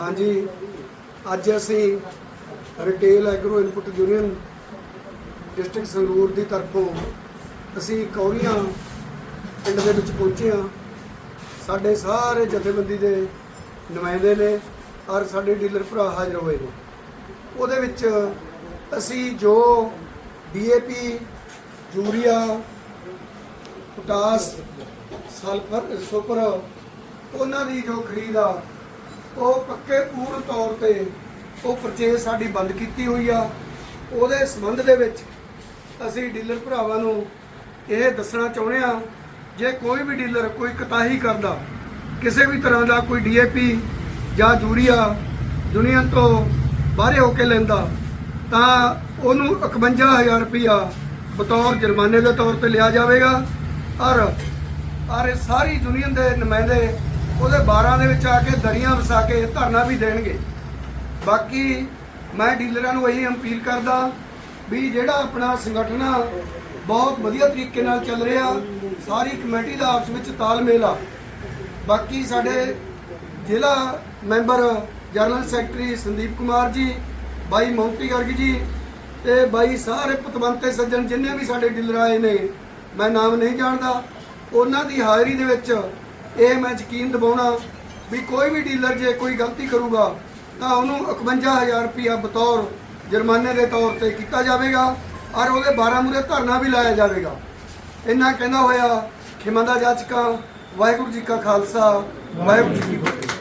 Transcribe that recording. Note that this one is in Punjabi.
ਹਾਂਜੀ, ਅੱਜ ਅਸੀਂ retail agro input union district Sangrur ਦੀ ਤਰਫੋਂ ਅਸੀਂ ਕੌਰੀਆਂ ਪਿੰਡ ਦੇ ਵਿੱਚ ਪਹੁੰਚੇ ਹਾਂ। ਸਾਡੇ ਸਾਰੇ ਜਥੇਬੰਦੀ ਦੇ ਨੁਮਾਇੰਦੇ ਨੇ ਔਰ ਸਾਡੇ ਡੀਲਰ ਭਰਾ ਹਾਜ਼ਰ ਹੋਏ ਨੇ। ਉਹਦੇ ਵਿੱਚ ਅਸੀਂ ਜੋ DAP urea, potash, sulphur, super, ਉਹਨਾਂ ਦੀ ਜੋ ਖਰੀਦ ਆ ਉਹ ਪੱਕੇ ਪੂਰਨ ਤੌਰ ਤੇ ਉਹ ਪਰਚੇਸ ਸਾਡੀ ਬੰਦ ਕੀਤੀ ਹੋਈ ਆ। ਉਹਦੇ ਸੰਬੰਧ ਦੇ ਵਿੱਚ ਅਸੀਂ ਡੀਲਰ ਭਰਾਵਾਂ ਨੂੰ ਇਹ ਦੱਸਣਾ ਚਾਹੁੰਦੇ ਆ ਜੇ ਕੋਈ ਵੀ ਡੀਲਰ ਕੋਈ ਕਤਾਹੀ ਕਰਦਾ, ਕਿਸੇ ਵੀ ਤਰ੍ਹਾਂ ਦਾ ਕੋਈ ਡੀਏਪੀ ਜਾਂ ਯੂਰੀਆ ਯੂਨੀਅਨ ਤੋਂ ਬਾਹਰੇ ਹੋ ਕੇ ਲੈਂਦਾ, ਤਾਂ ਉਹਨੂੰ 51000 ਰੁਪਇਆ ਬਤੌਰ ਜੁਰਮਾਨੇ ਦੇ ਤੌਰ ਤੇ ਲਿਆ ਜਾਵੇਗਾ। ਔਰ ਔਰ ਇਹ ਸਾਰੀ ਯੂਨੀਅਨ ਦੇ ਨੁਮਾਇੰਦੇ ਉਹਦੇ 12 ਦੇ ਵਿੱਚ ਆ ਕੇ ਦਰੀਆਂ ਵਸਾ ਕੇ ਧਰਨਾ ਵੀ ਦੇਣਗੇ। ਬਾਕੀ ਮੈਂ ਡੀਲਰਾਂ ਨੂੰ ਇਹੀ ਅਪੀਲ ਕਰਦਾ ਵੀ ਜਿਹੜਾ ਆਪਣਾ ਸੰਗਠਨ ਆ, ਬਹੁਤ ਵਧੀਆ ਤਰੀਕੇ ਨਾਲ ਚੱਲ ਰਿਹਾ, ਸਾਰੀ ਕਮੇਟੀ ਦਾ ਆਪਸ ਵਿੱਚ ਤਾਲਮੇਲ ਆ। ਬਾਕੀ ਸਾਡੇ ਜ਼ਿਲ੍ਹਾ member general secretary Sandeep Kumar ji, ਬਾਈ ਮੌਂਟੀ ਗਰਗ ਜੀ ਤੇ ਬਾਈ ਸਾਰੇ ਪਤਵੰਤੇ ਸੱਜਣ ਜਿੰਨੇ ਵੀ ਸਾਡੇ ਡੀਲਰ ਆਏ ਨੇ, ਮੈਂ ਨਾਮ ਨਹੀਂ ਜਾਣਦਾ, ਉਹਨਾਂ ਦੀ ਹਾਜ਼ਰੀ ਦੇ ਵਿੱਚ ਇਹ ਮੈਂ ਯਕੀਨ ਦਿਵਾਉਣਾ ਵੀ ਕੋਈ ਵੀ ਡੀਲਰ ਜੇ ਕੋਈ ਗਲਤੀ ਕਰੂਗਾ, ਤਾਂ ਉਹਨੂੰ 51000 ਰੁਪਇਆ ਬਤੌਰ ਜੁਰਮਾਨੇ ਦੇ ਤੌਰ ਤੇ ਕੀਤਾ ਜਾਵੇਗਾ ਔਰ ਉਹਦੇ 12 ਮੂਰੇ ਧਰਨਾ ਵੀ ਲਾਇਆ ਜਾਵੇਗਾ। ਇੰਨਾ ਕਹਿੰਦਾ ਹੋਇਆ, ਖਿਮਾ ਦਾ ਜਾਚਕਾਂ, ਵਾਹਿਗੁਰੂ ਜੀ ਕਾ ਖਾਲਸਾ, ਵਾਹਿਗੁਰੂ ਜੀ ਕੀ ਫਤਿਹ।